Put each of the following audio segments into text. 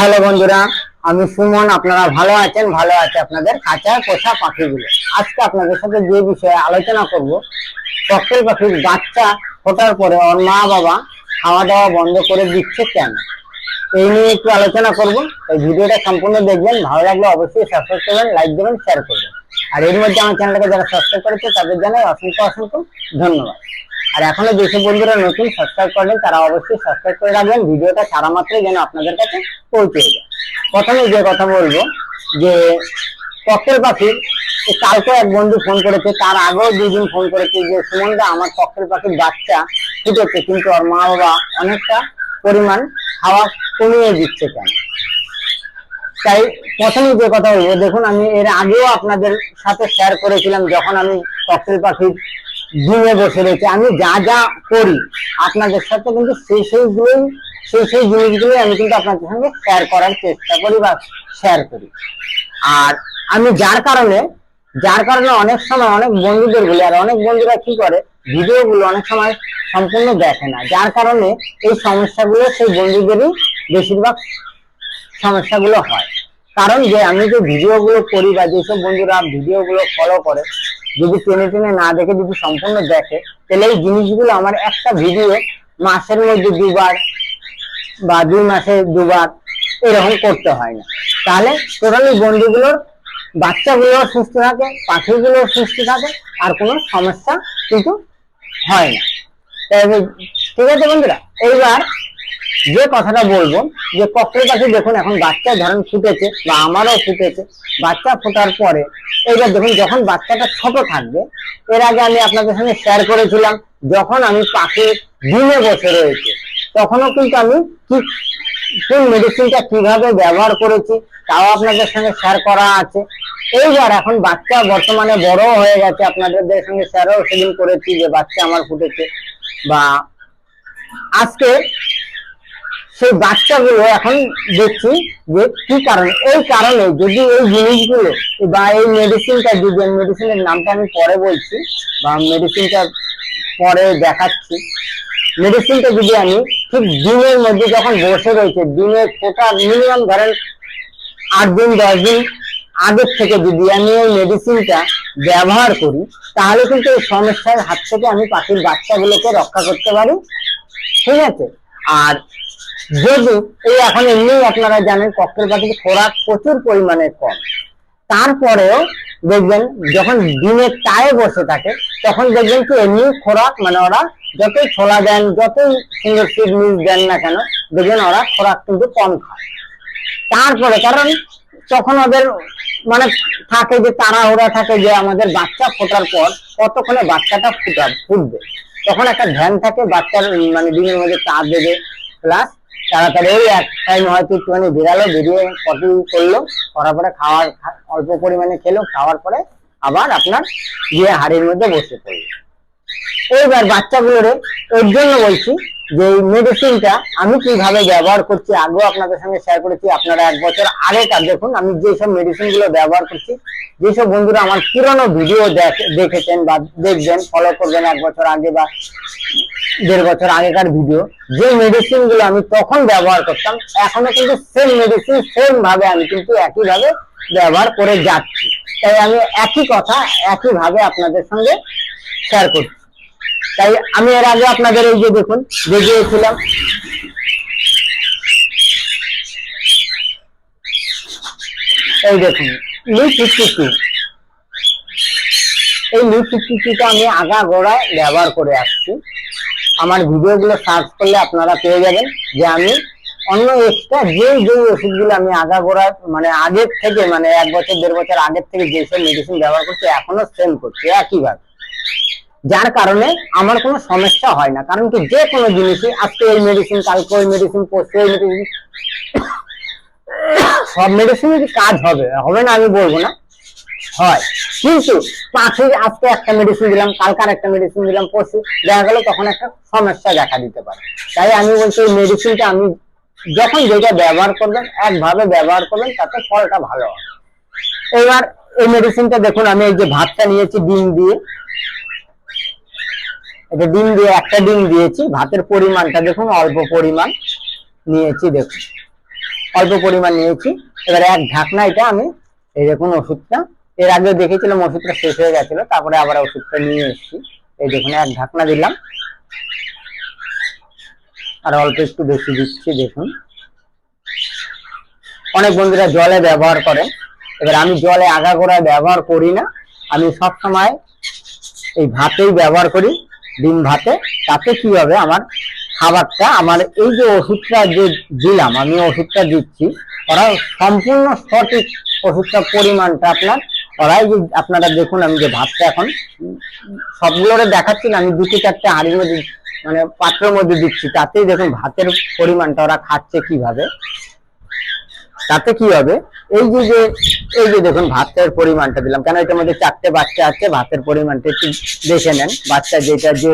Hello বন্ধুরা, আমি সুমন, আপনারা ভালো আছেন? ভালো আছে আপনাদের কাঁচা পোষা পাখিগুলো। আজকে আপনাদের সাথে যে বিষয়ে আলোচনা করব, ককটেল পাখির বাচ্চা ফোটার পরে ওর মা বাবা খাওয়া দাওয়া বন্ধ করে দিচ্ছে কেন? এই নিয়ে একটু আলোচনা করব। এই ভিডিওটা সম্পূর্ণ দেখবেন, ভালো লাগলে অবশ্যই সাবস্ক্রাইব করবেন লাইক দেবেন শেয়ার করবেন। আর এর মধ্যে আমার চ্যানেলটাকে যারা সাবস্ক্রাইব করেছে, তাদের জানাই অসংখ্য অসংখ্য ধন্যবাদ। আর এখনও যেসব বন্ধুরা নতুন সাবস্ক্রাইব করেন, তারা অবশ্যই সাবস্ক্রাইব করে রাখবেন। ভিডিওটা ছাড়া মাত্রই যেন আপনাদের কাছে পৌঁছে যায়। প্রথমে যে কথা বলব, যে ককটেল পাখির কালকে এক বন্ধু ফোন করেছে, তার আগেও দুদিন ফোন করেছে যে, সুমনদা, আমার ককটেল পাখির বাচ্চা ফুটেছে, কিন্তু ওর মা বাবা অনেকটা পরিমাণ খাওয়া কমিয়ে দিচ্ছে কেন? তাই প্রথমে যে কথা বলব, দেখুন, আমি এর আগেও আপনাদের সাথে শেয়ার করেছিলাম, যখন আমি ককটেল পাখির ডিমে বসে রয়েছে। আমি যা যা করি, আপনাদের সাথে কিন্তু সেই সেইগুলোই সেই সেই জিনিসগুলোই আমি কিন্তু আপনাদের সঙ্গে শেয়ার করার চেষ্টা করি বা শেয়ার করি। আর আমি যার কারণে যার কারণে অনেক সময় অনেক বন্ধুদের বলি, আর অনেক বন্ধুরা কি করে ভিডিও গুলো অনেক সময় সম্পূর্ণ দেখে না। যার কারণে এই সমস্যাগুলো সেই বন্ধুদেরই বেশিরভাগ সমস্যাগুলো হয়। কারণ যে আমি যে ভিডিও গুলো করি বা যেসব বন্ধুরা ভিডিও গুলো ফলো করে যদি টেনে টেনে না দেখে যদি সম্পূর্ণ দেখে, তাহলে এই জিনিসগুলো আমার একটা ভিডিও মাসের মধ্যে দুবার বা দুই মাসে দুবার এরকম করতে হয় না। তাহলে টোটালি বন্ধুগুলোর বাচ্চাগুলো সুস্থ থাকে পাখিগুলো সুস্থ থাকে, আর কোনো সমস্যা কিন্তু হয় না। ঠিক আছে বন্ধুরা? এইবার যে কথাটা বলব, যে ককটেল পাখি দেখুন, এখন বাচ্চা ধরেন ফুটেছে বা আমারও ফুটেছে। বাচ্চা ফোটার পরে এইবার দেখুন, যখন বাচ্চাটা ছোট থাকবে, এর আগে আমি আপনাদের সঙ্গে শেয়ার করেছিলাম, যখন আমি পাখি ডিমে বসে রয়েছে, তখনও কিন্তু আমি কি, কোন মেডিসিনটা কীভাবে ব্যবহার করেছি, তাও আপনাদের সঙ্গে শেয়ার করা আছে। এইবার এখন বাচ্চা বর্তমানে বড় হয়ে গেছে, আপনাদের সঙ্গে শেয়ারও সেদিন করেছি যে বাচ্চা আমার ফুটেছে বা আজকে সেই বাচ্চাগুলো এখন দেখছি যে কি কারণে, এই কারণে যদি এই জিনিসগুলো বা এই মেডিসিনটা যদি মেডিসিনের নামটা আমি পরে বলছি, বা মেডিসিনটা পরে দেখাচ্ছি মেডিসিনটা যদি আমি ঠিক দিনের মধ্যে যখন বসে রয়েছে, দিনের ফোটা মিনিমাম ধরেন আট দিন, দশ দিন আগের থেকে যদি আমি এই মেডিসিনটা ব্যবহার করি, তাহলে কিন্তু এই সমস্যার হাত থেকে আমি পাখির বাচ্চাগুলোকে রক্ষা করতে পারি। ঠিক আছে? আর যদি এই এখন এমনি আপনারা জানেন ককটেল খোরাক প্রচুর পরিমাণে কম। তারপরেও দেখবেন যখন দিনের টায়ে বসে থাকে, তখন দেখবেন কি এমনি খোরাক মানে ওরা যতই ছোলা দেন, যতই সুন্দর সিড মিস দেন না কেন, দেখবেন ওরা খোরাক কিন্তু কম খায়। তারপরে, কারণ তখন ওদের মানে থাকে যে তাড়াহুড়া থাকে যে আমাদের বাচ্চা ফোটার পর কতক্ষণে বাচ্চাটা ফুটা ফুটবে। তখন একটা ধ্যান থাকে বাচ্চার মানে দিনের মধ্যে চা দেবে প্লাস তাড়াতাড়ি এক টাইম হয়তো একটুখানি বেরালো বেরিয়ে কপি করল, করার পরে খাওয়ার অল্প পরিমাণে খেলো, খাওয়ার পরে আবার আপনার গিয়ে হাড়ির মধ্যে বসে পড়ল। এইবার বাচ্চাগুলোরে এর জন্য বলছি যে এই মেডিসিনটা আমি কীভাবে ব্যবহার করছি, আগেও আপনাদের সঙ্গে শেয়ার করেছি, আপনারা এক বছর আগেকার দেখুন, আমি যেসব মেডিসিনগুলো ব্যবহার করছি, যেসব বন্ধুরা আমার পুরনো ভিডিও দেখেছেন বা দেখবেন ফলো করবেন এক বছর আগে বা দেড় বছর আগেকার ভিডিও যে মেডিসিনগুলো আমি তখন ব্যবহার করতাম, এখনও কিন্তু সেম মেডিসিন সেম ভাবে আমি কিন্তু একই ভাবে ব্যবহার করে যাচ্ছি। তাই আমি একই কথা একই ভাবে আপনাদের সঙ্গে শেয়ার করছি। তাই আমি এর আগে আপনাদের এই যে দেখুন, দেখিয়েছিলাম। এই দেখুন লি ফিফটি এই লি ফিফটি টুটা আমি আগা গোড়ায় ব্যবহার করে আসছি। আমার ভিডিওগুলো সার্চ করলে আপনারা পেয়ে যাবেন যে আমি অন্য এক্সট্রা যে যে ওষুধগুলো আমি আগা গোড়ায় মানে আগের থেকে মানে এক বছর, দেড় বছর আগের থেকে যেসব মেডিসিন ব্যবহার করছি, এখনও সেম করছি, একইভাবে। যার কারণে আমার কোনো সমস্যা হয় না। কারণ কি, যে কোনো জিনিসই আজকে এই মেডিসিন কালকে ওই মেডিসিন পরশু ওই মেডিসিন সব মেডিসিনের কাজ হবে। হবে না আমি বলব না। হয়। কিন্তু পাখির আজকে একটা মেডিসিন দিলাম কালকার একটা মেডিসিন দিলাম, পরশু দেখা গেল তখন একটা সমস্যা দেখা দিতে পারে। তাই আমি বলছি, এই মেডিসিনটা আমি যখন যেটা ব্যবহার করবেন, একভাবে ব্যবহার করবেন, তাতে ফলটা ভালো হবে। এবার এই মেডিসিনটা দেখুন, আমি এই যে ভাতটা নিয়েছি, ডিম দিয়ে। এটা ডিম দিয়ে, একটা ডিম দিয়েছি। ভাতের পরিমাণটা দেখুন, অল্প পরিমাণ নিয়েছি, দেখুন। অল্প পরিমাণ নিয়েছি। এবার এক ঢাকনা এটা আমি, এই দেখুন ওষুধটা। এর আগে দেখেছিলাম ওষুধটা শেষ হয়ে গেছিল, তারপরে আবার ওষুধটা নিয়ে এসেছি। এই দেখুন, এক ঢাকনা দিলাম। আর অল্প একটু বেশি দিচ্ছি, দেখুন। অনেক বন্ধুরা জলে ব্যবহার করেন এবার আমি জলে আগাগোড়ায় ব্যবহার করি না। আমি সব সময় এই ভাতেই ব্যবহার করি। ডিম ভাতে, তাতে কি হবে? আমার খাবারটা, আমার এই যে ওষুধটা যে দিলাম, আমি ওষুধটা দিচ্ছি, ওরা সম্পূর্ণ সঠিক ওষুধটা পরিমাণটা আপনার, ওরাই যে আপনারা দেখুন, আমি যে ভাতটা এখন সবগুলোরে দেখাচ্ছি না, আমি দুটো চারটে হাড়ির মধ্যে মানে পাত্রের মধ্যে দিচ্ছি, তাতেই দেখুন ভাতের পরিমাণটা ওরা খাচ্ছে কীভাবে। তাতে কি হবে? এই যে যে, এই যে দেখুন, ভাতের পরিমাণটা দিলাম। কেন এটার মধ্যে চারটে বাচ্চা আছে? ভাতের পরিমাণটা একটু দেখে নেন। বাচ্চা যেটা যে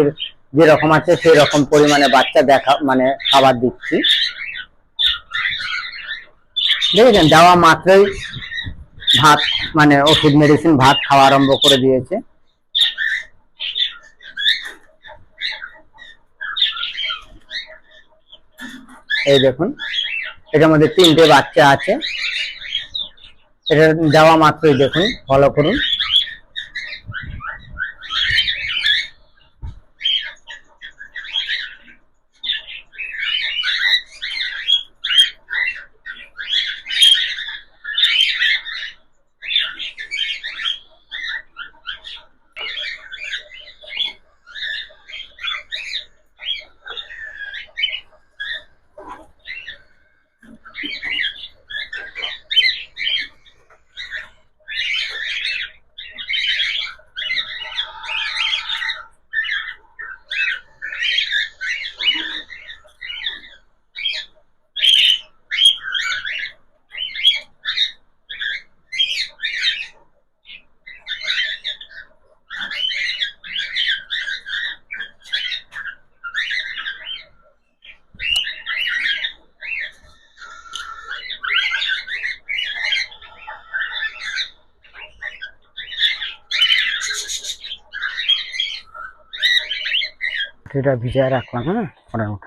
যেরকম আছে, সেই রকম পরিমাণে বাচ্চা দেখা মানে খাবার দিচ্ছি। দেখেছেন দেওয়া মাত্রই ভাত মানে ওষুধ মেডিসিন ভাত খাওয়া আরম্ভ করে দিয়েছে। এই দেখুন। এটার মধ্যে তিনটে বাচ্চা আছে। এটা যাওয়া মাত্রই দেখুন ফলো করুন। এটা ভিজায় রাখলাম হ্যাঁ? পরে উঠে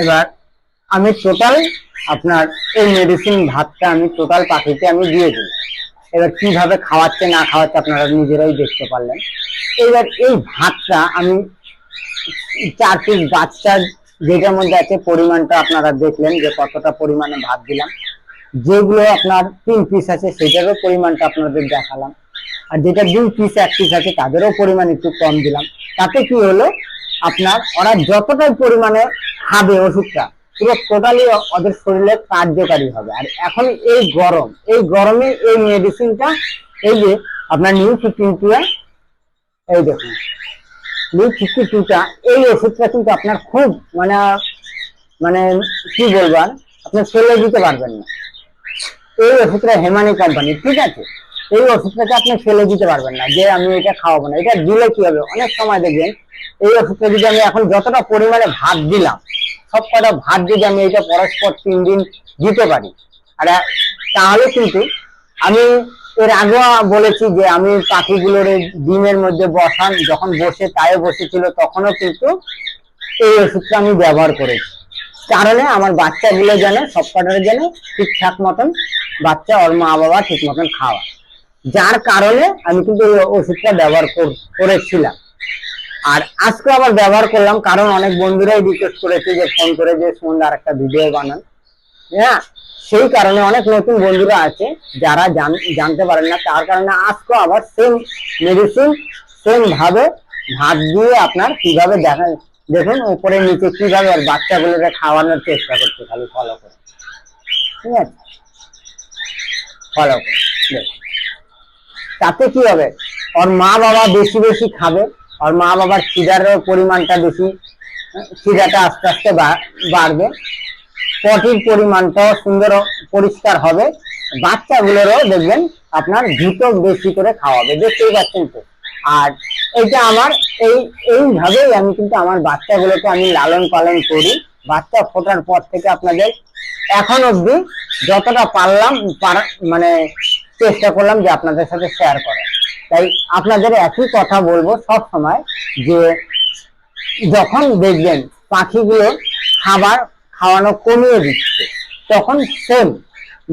এবার আমি টোটাল আপনার এই মেডিসিন ভাতটা আমি টোটাল পাখিতে আমি দিয়ে দিই এবার কীভাবে খাওয়াচ্ছে, না খাওয়াচ্ছে আপনারা নিজেরাই দেখতে পারলেন। এবার এই ভাতটা আমি চার পিস বাচ্চার যেটার মধ্যে আছে পরিমাণটা আপনারা দেখলেন যে কতটা পরিমাণে ভাত দিলাম। যেগুলো আপনার তিন পিস আছে সেটারও পরিমাণটা আপনাদের দেখালাম। আর যেটা দুই পিস এক পিস আছে তাদেরও পরিমাণ একটু কম দিলাম। তাতে কি হলো? আপনার, ওরা যতটাই পরিমাণে খাবে ওষুধটা, পুরো টোটালি ওদের শরীরে কার্যকারী হবে। আর এখন এই গরম, এই গরমে এই মেডিসিনটা এই যে আপনার নিউ ফিফটিন এই দেখুন নিউ ফিফটি টুটা এই ওষুধটা কিন্তু আপনার খুব মানে মানে কি বলবার আপনি ফেলে দিতে পারবেন না। এই ওষুধটা হেমানি কোম্পানি ঠিক আছে? এই ওষুধটাকে আপনি ফেলে দিতে পারবেন না, যে আমি এটা খাওয়াবো না। এটা দিলে কি হবে? অনেক সময় দেখবেন এই ওষুধটা যদি আমি এখন যতটা পরিমাণে ভাত দিলাম, সব কটা ভাত যদি আমি এটা পরস্পর তিন দিন দিতে পারি, আর তাহলে কিন্তু আমি এর আগেও বলেছি যে আমি পাখিগুলোর ডিমের মধ্যে বসান, যখন বসে তাই বসেছিল তখনও কিন্তু এই ওষুধটা আমি ব্যবহার করেছি। কারণে আমার বাচ্চাগুলো যেন সব কটার যেন ঠিকঠাক মতন বাচ্চা ওর মা বাবা ঠিক মতন খাওয়া যার কারণে আমি কিন্তু এই ওষুধটা ব্যবহার কর- করেছিলাম। আর আজকে আবার ব্যবহার করলাম, কারণ অনেক বন্ধুরাই রিকোয়েস্ট করেছে যে ফোন করে যে সুন্দর আর একটা ভিডিও বানান। হ্যাঁ সেই কারণে অনেক নতুন বন্ধুরা আছে, যারা জানতে পারেন না, তার কারণে আজকে আবার সেম মেডিসিন সেম ভাবে ভাত দিয়ে আপনার কীভাবে দেখা, দেখুন উপরে নিচে কীভাবে আর বাচ্চাগুলোকে খাওয়ানোর চেষ্টা করছে, খালি ফলো করে। ঠিক আছে? ফলো করে, দেখুন। তাতে কি হবে? ওর মা বাবা বেশি বেশি খাবে, ওর মা বাবার খিদার পরিমাণটা বেশি খিদাটা আস্তে আস্তে বা- বাড়বে। পটির পরিমাণটাও সুন্দর পরিষ্কার হবে। বাচ্চাগুলোরও দেখবেন আপনার দ্রুত বেশি করে খাওয়াবে, দেখতেই পাচ্ছেন তো। আর এটা আমার এই, এইভাবেই আমি কিন্তু আমার বাচ্চাগুলোকে আমি লালন পালন করি। বাচ্চা ফোটার পর থেকে আপনাদের এখন অবধি যতটা পারলাম মানে চেষ্টা করলাম যে আপনাদের সাথে শেয়ার করার। তাই আপনাদের একই কথা বলব সব সময় যে যখন দেখবেন পাখিগুলো খাবার খাওয়ানো কমিয়ে দিচ্ছে, তখন সেম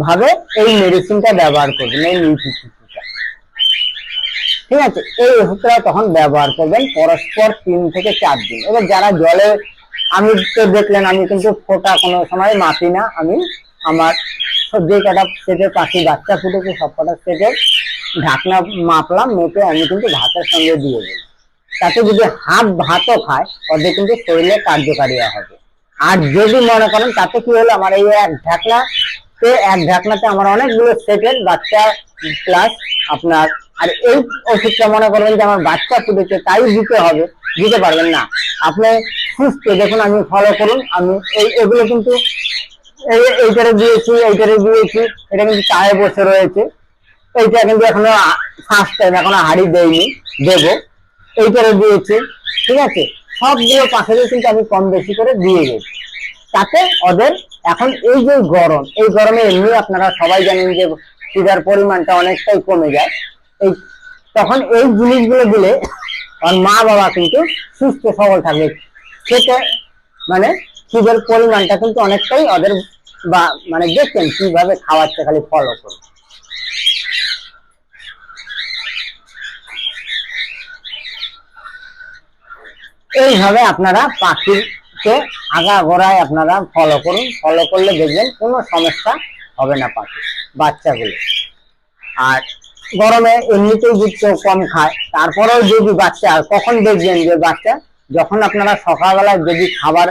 ভাবে এই মেডিসিনটা ব্যবহার করবেন, এই নিউট্রিশনটা ঠিক আছে? এই ওষুধটা তখন ব্যবহার করবেন পরস্পর তিন থেকে চার দিন। এবার যারা জলে, আমি তো দেখলেন আমি কিন্তু ফোটা কোনো সময় মাপি না, আমি আমার যে কটা সেটে পাখি বাচ্চা ফুটেছে, সব কটা সেটে ঢাকনা মাপলাম, মেপে আমি কিন্তু ভাতের সঙ্গে দিয়ে দিই। তাতে যদি হাফ ভাতও খায় ওদের কিন্তু শরীরে কার্যকারী হবে। আর যদি মনে করেন তাতে কি হলো, আমার এই এক ঢাকনা তে এক ঢাকনাতে আমার অনেকগুলো সেটের বাচ্চা প্লাস আপনার, আর এই ওষুধটা মনে করবেন যে আমার বাচ্চা ফুটেছে, তাই দিতে হবে, দিতে পারবেন না। আপনি সুস্থ, দেখুন, আমি ফলো করুন, আমি এই, এগুলো কিন্তু এইটারে দিয়েছি এইটারে দিয়েছি এটা কিন্তু চায়ে বসে রয়েছে, এইটা কিন্তু এখনও ফার্স্ট টাইম এখনও হাড়ি দেয়নি, দেবো। এইটারে দিয়েছি, ঠিক আছে? সবগুলো পাখিদের কিন্তু আমি কম বেশি করে দিয়ে গেছি তাতে ওদের এখন এই যে গরম, এই গরমে এমনি আপনারা সবাই জানেন যে খিদার পরিমাণটা অনেকটাই কমে যায়। এই, তখন এই জিনিসগুলো দিলে মা বাবা কিন্তু সুস্থ, সবল থাকবে। খেতে মানে খিদের পরিমাণটা কিন্তু অনেকটাই ওদের বা মানে দেখছেন কীভাবে খাওয়াচ্ছে খালি ফলো করুন। এইভাবে আপনারা পাখিকে আগা গোড়ায় আপনারা ফলো করুন। ফলো করলে দেখবেন কোনো সমস্যা হবে না পাখি, বাচ্চাগুলো। আর গরমে এমনিতেই যদি কম খায়, তারপরেও যদি বাচ্চা কখন দেখবেন যে বাচ্চা যখন আপনারা সকালবেলায় যদি খাবার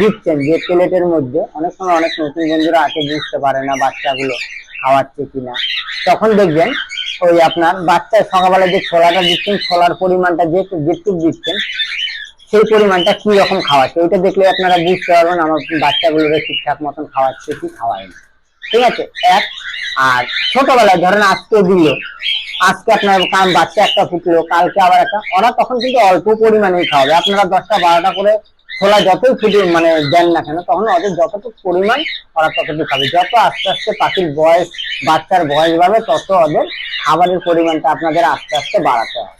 দিচ্ছেন যে প্লেটের মধ্যে, অনেক সময় অনেক নতুন বন্ধুরা আছে বুঝতে পারে না বাচ্চাগুলো খাওয়াচ্ছে কিনা, তখন দেখবেন ওই আপনার বাচ্চা সকালবেলায় যে ছোলাটা দিচ্ছেন, ছোলার পরিমাণটা যে যেটুকু দিচ্ছেন, সেই পরিমাণটা কি রকম খাওয়াচ্ছে? ওইটা দেখলে আপনারা বুঝতে পারবেন আমার বাচ্চাগুলোকে ঠিকঠাক মতন খাওয়াচ্ছে কি খাওয়ায় না ঠিক আছে? এক, আর ছোটবেলায় ধরেন আজকে দিল, আজকে আপনার কারণ বাচ্চা একটা ফুটলো, কালকে আবার একটা, ওরা তখন কিন্তু অল্প পরিমাণেই খাওয়াবে। আপনারা দশটা বারোটা করে ছোলা যতই ফুটে মানে দেন না কেন, তখন ওদের যতটুকু পরিমাণ ওরা ততটুকু খাবে। যত আস্তে আস্তে পাখির বয়স, বাচ্চার বয়স বাড়বে, তত ওদের খাবারের পরিমাণটা আপনাদের আস্তে আস্তে বাড়াতে হবে।